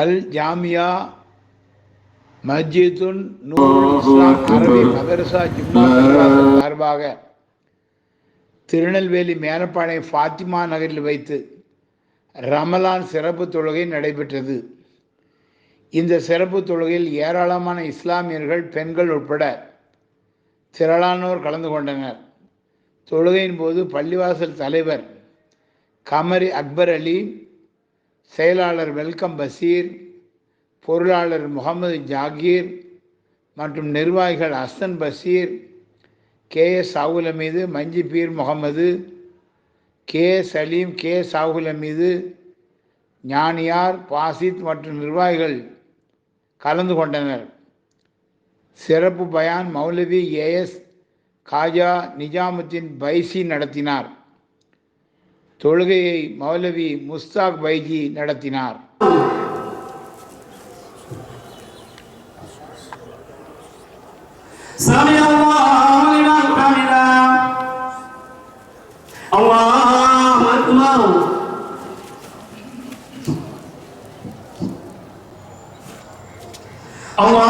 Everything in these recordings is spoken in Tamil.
அல் ஜாமியா மஸ்ஜிதுன் இஸ்லாம் அரபி மதரசா ஜும்மா மதரசா சார்பாக திருநெல்வேலி மேலப்பாளைய ஃபாத்திமா நகரில் வைத்து ரமலான் சிறப்பு தொழுகை நடைபெற்றது. இந்த சிறப்பு தொழுகையில் ஏராளமான இஸ்லாமியர்கள் பெண்கள் உட்பட திரளானோர் கலந்து கொண்டனர். தொழுகையின் போது பள்ளிவாசல் தலைவர் கமரி அக்பர் அலி செயலாளர் வெல்கம் பசீர் பொருளாளர் முகமது ஜாகீர் மற்றும் நிர்வாகிகள் அஸ்தன் பசீர் கே எஸ் சாகுல மீது மஞ்சி பீர் முகமது கே சலீம் கே சாகுல மீது ஞானியார் பாசித் மற்றும் நிர்வாகிகள் கலந்து கொண்டனர். சிறப்பு பயான் மௌலவி ஏஎஸ் காஜா நிஜாமுத்தீன் பைசி நடத்தினார். தொழுகையை மௌலவி முஸ்தாக் பைஜி நடத்தினார். Allah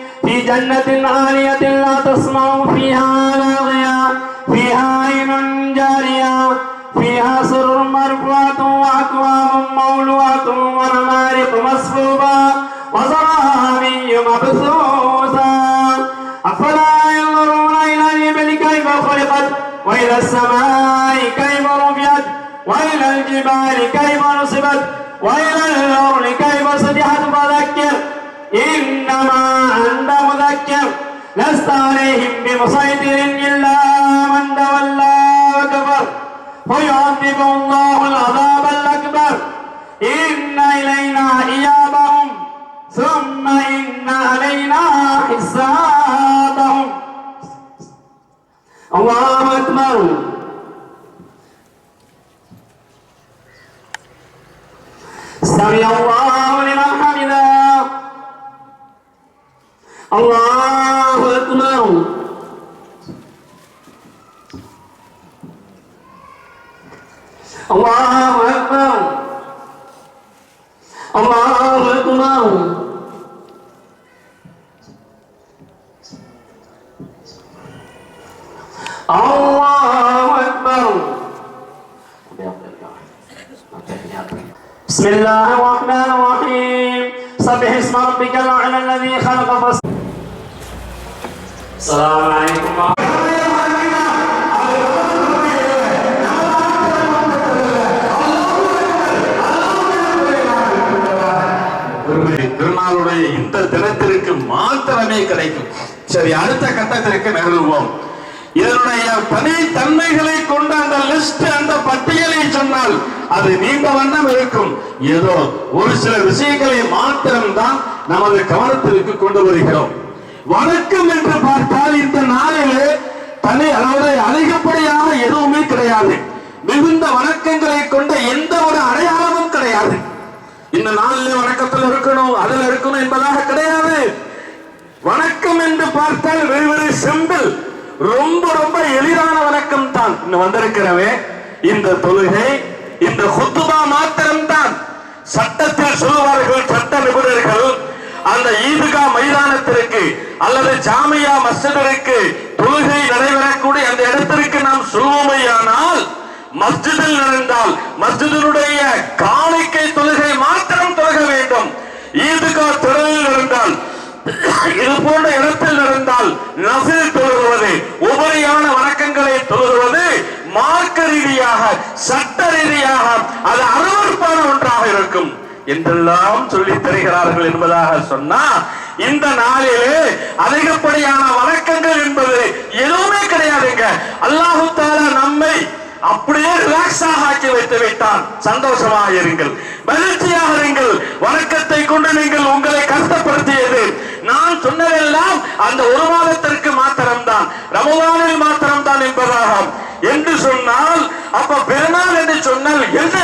في جنة عالية لا تسمع فيها لاغيا فيها عين جارية. فيها سرر مرفوعة وأكواب موضوعة ونمارق مصفوفة وزرابي مبثوثة. أفلا ينظرون إلى الإبل كيف خلقت؟ وإلى السماء كيف رفعت؟ وإلى الجبال كيف نصبت؟ وإلى الأرض كيف سطحت؟ فذكر. إنما لست عليهم بمسيطر إلا من تولى وكفر. فيعذب الله العذاب الأكبر. إن إلينا إيابهم. ثم إن علينا حسابهم. الله أكبر. سمع الله لمن حمده. الله بسم الله الرحمن الرحيم سبح اسم ربك الأعلى الذي خلق فس السلام عليكم ورحمة திருமதி திருநாளுடைய இந்த தினத்திற்கு மாத்திரமே கிடைக்கும் சரி அடுத்த கட்டத்திற்கு நகருவோம் இதனுடைய தனி தன்மைகளை கொண்ட அந்த லிஸ்ட் அந்த பட்டியலை சொன்னால் அது நீண்ட வண்ணம் இருக்கும். ஏதோ ஒரு சில விஷயங்களை மாத்திரம்தான் நமது கவனத்திற்கு கொண்டு வருகிறோம். வணக்கம் என்று பார்த்தால் இந்த நாளிலே தனி அதாவது அதிகப்படியாக எதுவுமே கிடையாது. மிகுந்த வணக்கங்களை கொண்ட எந்த ஒரு அடையாளமும் கிடையாது. இந்த நாளில் வணக்கத்தில் இருக்கணும் அதில் இருக்கணும் என்பதாக கிடையாது. வணக்கம் என்று பார்த்தால் வெரி வெரி சிம்பிள் ரொம்ப ரொம்ப எளிதான வணக்கம் தான். வந்திருக்கிறவே இந்த தொழுகை இந்த குத்துபா மாத்திரம்தான். சட்டத்தில் சொல்லுவார்கள் சட்ட நிபுணர்கள் அந்த ஈதுகா மைதானத்திற்கு அல்லது ஜாமியா மஸ்ஜிதிற்கு தொழுகை நடைபெறக்கூடிய அந்த இடத்திற்கு நாம் சொல்வோமையானால் மஸ்ஜிதில் நடந்தால் மஸ்ஜிதினுடைய காணிக்கை தொழுகை மாத்திரம் தொழுக வேண்டும் ஈதுகா திறனில் நடந்தால் இது போன்ற இடத்தில் நடந்தால் நசில் தொழுகுவது உபரியான வணக்கங்களை தொழுகுவது மார்க்க ரீதியாக சட்ட ரீதியாக அது அருவருப்பான ஒன்றாக இருக்கும். என்றெல்லாம் சொல்லி தருகிறார்கள் என்பதாக சொன்னா இந்த நாளிலே அதிகப்படியான வணக்கங்கள் என்பது எதுவுமே கிடையாதுங்க. அல்லாஹு அப்படியே ரிலாக்ஸாக ஆக்கி வைத்து விட்டான் சந்தோஷமாக இருங்கள். மகிழ்ச்சியாக இருங்கள். வணக்கத்தை கொண்டு நீங்கள் உங்களை கஷ்டப்படுத்தியது. நான் சொன்னதெல்லாம் அந்த ஒரு மாதத்திற்கு மாத்திரம்தான். ரமவானில் மாத்திரம்தான் என்பதாக என்று சொன்னால் அப்ப பெருநாள் என்று சொன்னால் என்ன?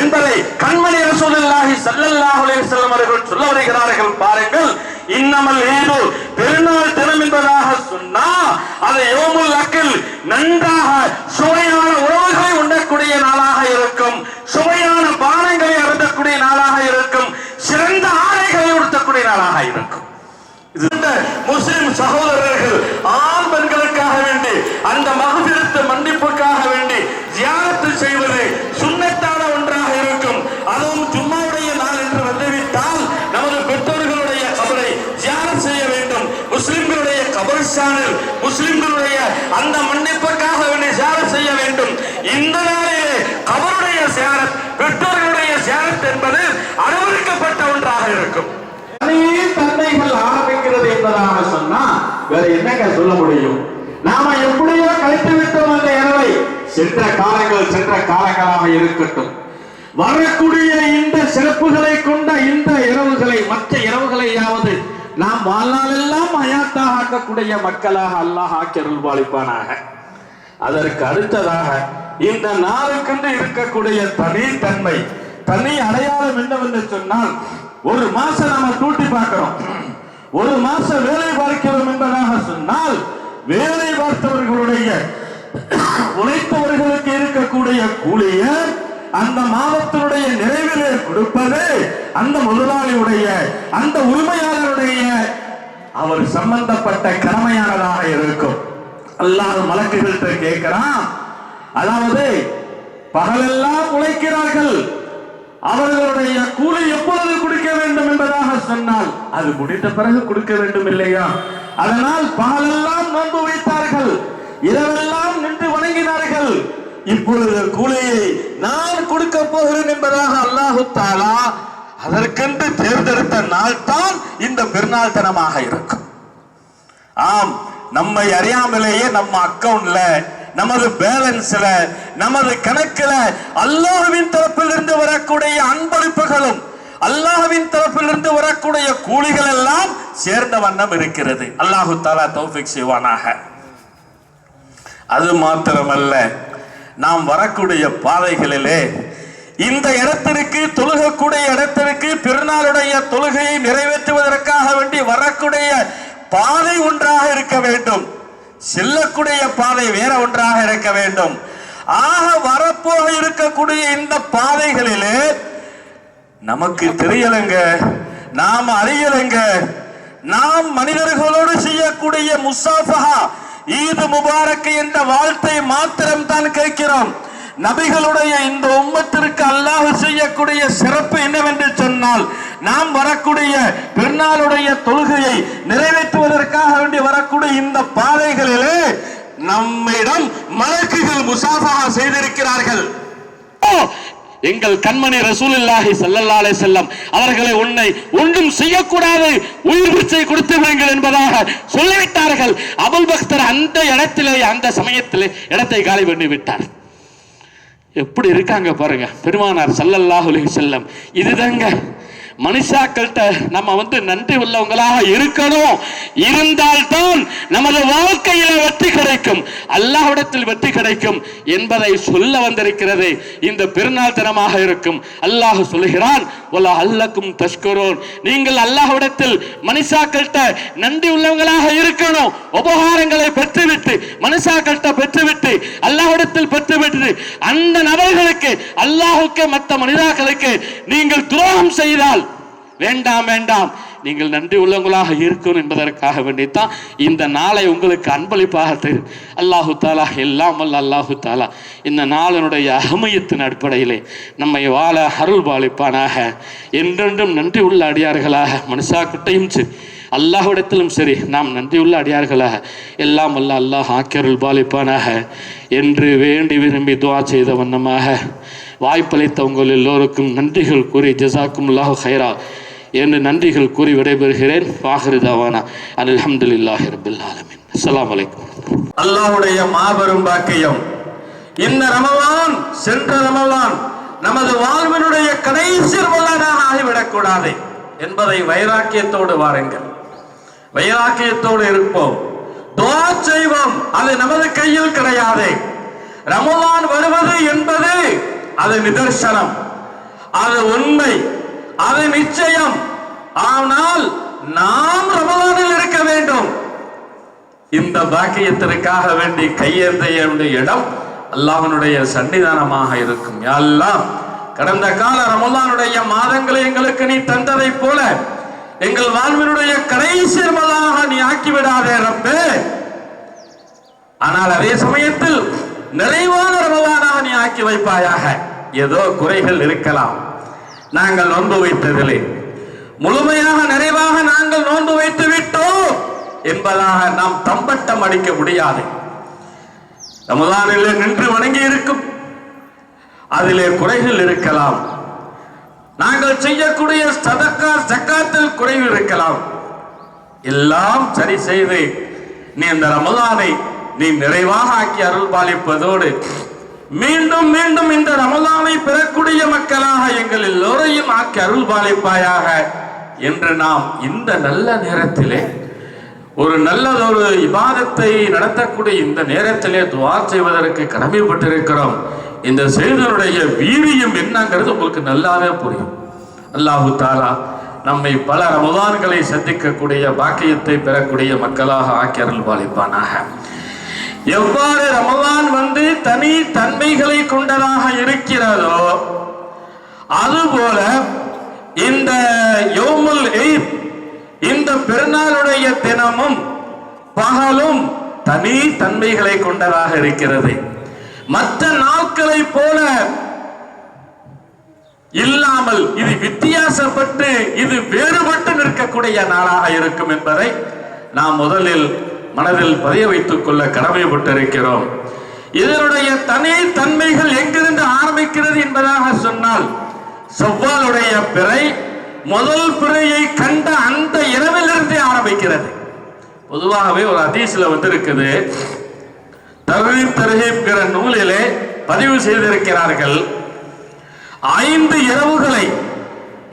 என்பதை கண்மணி ரசூலுல்லாஹி ஸல்லல்லாஹு அலைஹி வஸல்லம் அவர்கள் சொல்ல வருகிறார்கள் பாருங்கள். இன்னமல் ஈது பெருநாள் தினம் என்பதாக சொன்னா அது யோமுல் அக்கில் நன்றாக சுவையான உணவுகளை உண்ணக்கூடிய நாளாக இருக்கும். சுவையான பானங்களை அருந்தக்கூடிய நாளாக இருக்கும். சிறந்த ஆடைகளை உடுத்தக்கூடிய நாளாக இருக்கும். முஸ்லிம் சகோதரர்கள் ஆண் பெண்களுக்காக வேண்டி அந்த மகபிரத்து மன்னிப்புக்காக வேண்டி ஜியாரத்து செய்வது சுண்ணத்தான ஒன்றாக இருக்கும். அதுவும் ஜும்மாவுடைய நாள் என்று வந்துவிட்டால் நமது பெற்றோர்களுடைய கபரை தியானம் செய்ய வேண்டும். முஸ்லிம்களுடைய கபரிஸ்தானில் முஸ்லிம்களுடைய அந்த மன்னிப்புக்காக வேண்டி தியானம் செய்ய வேண்டும். இந்த நாளிலே கபருடைய ஜியாரத் பெற்றோர்களுடைய ஜியாரத் என்பது அனுமதிக்கப்பட்ட ஒன்றாக இருக்கும். தனியே தன்மைகள் ஆரம்பிக்கிறது என்பதாக சொன்னா வேற என்னங்க சொல்ல முடியும்? நாம எப்படியோ கழித்து விட்டோம் அந்த இரவை. சென்ற காலங்கள் சென்ற காலங்களாக இருக்கட்டும். வரக்கூடிய இந்த சிறப்புகளை கொண்ட இந்த இரவுகளை மற்ற இரவுகளையாவது நாம் வாழ்நாளெல்லாம் அயாத்தாக ஆக்கக்கூடிய மக்களாக அல்லாஹ் ஆக்கியருள் பாலிப்பானாக அதற்கு அடுத்ததாக இந்த நாளுக்கென்று இருக்கக்கூடிய தனித்தன்மை தனி அடையாளம் என்னவென்று சொன்னால் ஒரு மாசம் நம்ம தூட்டி பார்க்கிறோம். ஒரு மாசம் வேலை பார்க்கிறோம் என்பதாக சொன்னால் வேலை பார்த்தவர்களுடைய உழைப்பவர்களுக்கு இருக்கக்கூடிய கூலிய அந்த மாதத்தினுடைய நிறைவிலே கொடுப்பது அந்த முதலாளியுடைய அந்த உரிமையாளருடைய அவர் சம்பந்தப்பட்ட கடமையானதாக இருக்கும். அல்லாத மலக்குகள்கிட்ட கேட்கிறான். அதாவது பகலெல்லாம் உழைக்கிறார்கள். அவர்களுடைய கூலி எப்பொழுது கொடுக்க வேண்டும் என்பதாக சொன்னால் அது முடித்த பிறகு கொடுக்க வேண்டும் இல்லையா அதனால் பகலெல்லாம் நோன்பு வைத்தார்கள் இரவெல்லாம் நின்று வணங்கினார்கள். இப்பொழுது கூலியை நான் கொடுக்க போகிறேன் என்பதாக அல்லாஹு தாலா அதற்கென்று தேர்ந்தெடுத்த நாள் தான் இந்த பெருநாள் தனமாக இருக்கும். ஆம் நம்மை அறியாமலேயே நம்ம அக்கவுண்ட்ல நமது பேலன்ஸ்ல நமது கணக்குல அல்லாஹுவின் தரப்பில் இருந்து வரக்கூடிய அன்பளிப்புகளும் அல்லாஹுவின் தரப்பில் இருந்து வரக்கூடிய கூலிகள் எல்லாம் சேர்ந்த வண்ணம் இருக்கிறது. அல்லாஹு தாலா தௌஃபிக் செய்வானாக. அது மாத்திரமல்ல நாம் வரக்கூடிய பாதைகளிலே இந்த இடத்திற்கு தொழுகக்கூடிய இடத்திற்கு பெருநாளுடைய தொழுகையை நிறைவேற்றுவதற்காக வேண்டி வரக்கூடிய பாதை ஒன்றாக இருக்க வேண்டும். செல்லக்கூடிய பாதை வேற ஒன்றாக இருக்க வேண்டும். ஆக வரப்போக இருக்கக்கூடிய இந்த பாதைகளிலே நமக்கு தெரியலைங்க நாம் அறியலைங்க நாம் மனிதர்களோடு செய்யக்கூடிய முசாஃபஹா ஈது முபாரக் என்ற வாழ்த்தை மாத்திரம் தான் கேட்கிறோம். நபிகளுடைய இந்த உம்மத்திற்கு அல்லாஹ் செய்யக்கூடிய சிறப்பு என்னவென்று சொன்னால் நாம் வரக்கூடிய பெருநாளுடைய தொழுகையை நிறைவேற்றுவதற்காக வேண்டி வரக்கூடிய இந்த பாதைகளிலே நம்மிடம் மலக்குகள் முசாஃபா செய்திருக்கிறார்கள். எங்கள் கண்மணி ரசூலுல்லாஹி ஸல்லல்லாஹு செல்லம் அவர்களை உன்னை ஒன்றும் செய்யக்கூடாது உயிர் பிச்சை கொடுத்து விடுங்கள் என்பதாக சொல்லிவிட்டார்கள். அபுல் பக்தர் அந்த இடத்திலே அந்த சமயத்திலே இடத்தை காலி பண்ணி விட்டார். எப்படி இருக்காங்க பாருங்க பெருமானார் ஸல்லல்லாஹு செல்லம் இதுதாங்க மனுஷாக்கள்கிட்ட நம்ம வந்து நன்றி உள்ளவங்களாக இருக்கணும். இருந்தால்தான் நமது வாழ்க்கையில வெற்றி கிடைக்கும். அல்லாஹ்விடத்தில் வெற்றி கிடைக்கும் என்பதை சொல்ல வந்திருக்கிறது. இந்த பெருநாள் தினமாக இருக்கும். அல்லாஹ் சொல்லுகிறான் அல்லக்கும் தஷ்கரோன். நீங்கள் அல்லாஹ்விடத்தில் மனுஷாக்கள்கிட்ட நன்றி உள்ளவங்களாக இருக்கணும். உபகாரங்களை பெற்றுவிட்டு மனுஷாக்கள்கிட்ட பெற்றுவிட்டு அல்லாஹ்விடத்தில் பெற்றுவிட்டு அந்த நபர்களுக்கு அல்லாஹுக்கு மற்ற மனிதாக்களுக்கு நீங்கள் துரோகம் செய்தால் வேண்டாம் வேண்டாம். நீங்கள் நன்றி உள்ளவங்களாக இருக்கணும் என்பதற்காக வேண்டித்தான் இந்த நாளை உங்களுக்கு அன்பளிப்பாக தரு. அல்லாஹு தாலா எல்லாம் வல்ல அல்லாஹு தாலா. இந்த நாளினுடைய அகமயத்தின் அடிப்படையிலே நம்மை வாழ அருள் பாலிப்பானாக. என்றென்றும் நன்றி உள்ள அடியார்களாக மனுஷாக்கிட்டையும் சரி அல்லாஹ்விடத்திலும் சரி நாம் நன்றியுள்ள அடியார்களாக எல்லாம் வல்ல அல்லாஹ் ஆக்கியருள் பாலிப்பானாக. என்று வேண்டி விரும்பி துவா செய்த வண்ணமாக வாய்ப்பளித்த உங்கள் எல்லோருக்கும் நன்றிகள் கூறி ஜசாக்கும் அல்லாஹு ஹைரா என்று நன்றிகள் கூறி விடைபெறுகிறேன். வாகிருதாவானா தாவானா. ரபில் ஆலமின். அஸ்ஸலாமு அலைக்கும். அல்லாஹ்வுடைய மாபெரும் பாக்கியம். இந்த ரமலான் சென்ற ரமலான் நமது வாழ்வினுடைய கடைசி ரமலானாக ஆகிவிடக்கூடாது என்பதை வைராக்கியத்தோடு வாருங்கள். வைராக்கியத்தோடு இருப்போம். துவா செய்வோம். அது நமது கையில் கிடையாது. ரமலான் வருவது என்பது அது நிதர்சனம். அது உண்மை. அது நிச்சயம். ஆனால் நாம் ரமலானில் இருக்க வேண்டும். இந்த பாக்கியத்திற்காக வேண்டி கையேந்த இடம் அல்லாஹ்வினுடைய சன்னிதானமாக இருக்கும். எல்லாம் கடந்த கால ரமலானுடைய மாதங்களை எங்களுக்கு நீ தந்ததை போல எங்கள் வாழ்வினுடைய கடைசி ரமலானாக நீ ஆக்கிவிடாதே ரப்பே. ஆனால் அதே சமயத்தில் நிறைவான ரமலானாக நீ ஆக்கி வைப்பாயாக. ஏதோ குறைகள் இருக்கலாம். நாங்கள் நோன்பு வைத்ததில்லை. முழுமையாக நிறைவாக நாங்கள் நோன்பு வைத்து விட்டோம் என்பதாக நாம் தம்பட்டம் அடிக்க முடியாது. ரமதானிலே நின்று வணங்கி இருக்கும். அதிலே குறைகள் இருக்கலாம். நாங்கள் செய்யக்கூடிய சதக்கா சக்காத்தில் குறைவு இருக்கலாம். எல்லாம் சரி செய்து நீ அந்த ரமலானை நீ நிறைவாக ஆக்கி அருள் பாலிப்பதோடு மீண்டும் மீண்டும் இந்த ரமலானை பெறக்கூடிய மக்களாக எங்கள் எல்லோரையும் ஆக்கி அருள் பாலிப்பாயாக என்று நாம் இந்த நல்ல நேரத்திலே ஒரு நல்லதொரு இபாதத்தை நடத்தக்கூடிய இந்த நேரத்திலே துவா செய்வதற்கு கடமைப்பட்டிருக்கிறோம். இந்த செய்தனுடைய வீரியம் என்னங்கிறது உங்களுக்கு நல்லாவே புரியும். அல்லாஹு தாலா நம்மை பல ரமதான்களை சந்திக்கக்கூடிய பாக்கியத்தை பெறக்கூடிய மக்களாக ஆக்கி அருள் பாலிப்பானாக எவ்வாறு ரமலான் வந்து தனி தன்மைகளை கொண்டதாக இருக்கிறதோ அதுபோல இந்த யோமுல் ஈத் இந்த பெருநாளுடைய தினமும் பகலும் தனி தன்மைகளை கொண்டதாக இருக்கிறது. மற்ற நாட்களை போல இல்லாமல் இது வித்தியாசப்பட்டு இது வேறுபட்டு நிற்கக்கூடிய நாளாக இருக்கும் என்பதை நாம் முதலில் மனதில் பதிய வைத்துக் கொள்ள கடமைப்பட்டிருக்கிறோம். இதனுடைய தனி தன்மைகள் எங்கிருந்து ஆரம்பிக்கிறது என்பதாக சொன்னால் செவ்வாலுடைய பிறை முதல் பிறையை கண்ட அந்த இரவிலிருந்தே ஆரம்பிக்கிறது. பொதுவாகவே ஒரு அதிசல வந்து இருக்குது தர்ஹீப் நூலிலே பதிவு செய்திருக்கிறார்கள் ஐந்து இரவுகளை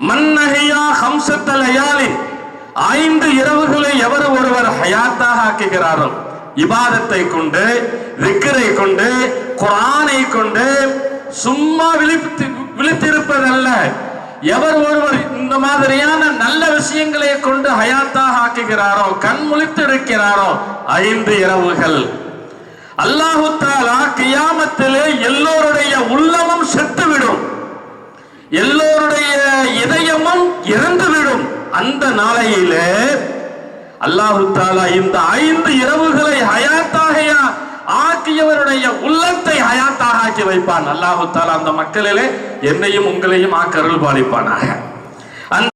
மன்னகையா ஹம்சத்தலையாலின் ஐந்து இரவுகளை எவர் ஒருவர் ஹயாத்தாக ஆக்குகிறாரோ இபாதத்தை கொண்டு விக்கரை கொண்டு குரானை கொண்டு சும்மா விழித்து விழித்திருப்பதல்ல. எவர் ஒருவர் இந்த மாதிரியான நல்ல விஷயங்களை கொண்டு ஹயாத்தாக ஆக்குகிறாரோ கண் முழித்து இருக்கிறாரோ ஐந்து இரவுகள். அல்லாஹு தாலா கியாமத்திலே எல்லோருடைய உள்ளமும் செத்துவிடும். எல்லோருடைய இதயமும் இறந்துவிடும். அந்த நாளையில அல்லாஹு தாலா இந்த ஐந்து இரவுகளை ஹயாத்தாக ஆக்கியவருடைய உள்ளத்தை ஹயாத்தாக ஆக்கி வைப்பான். அல்லாஹு தாலா அந்த மக்களிலே என்னையும் உங்களையும் ஆக்கருள் பாலிப்பானாக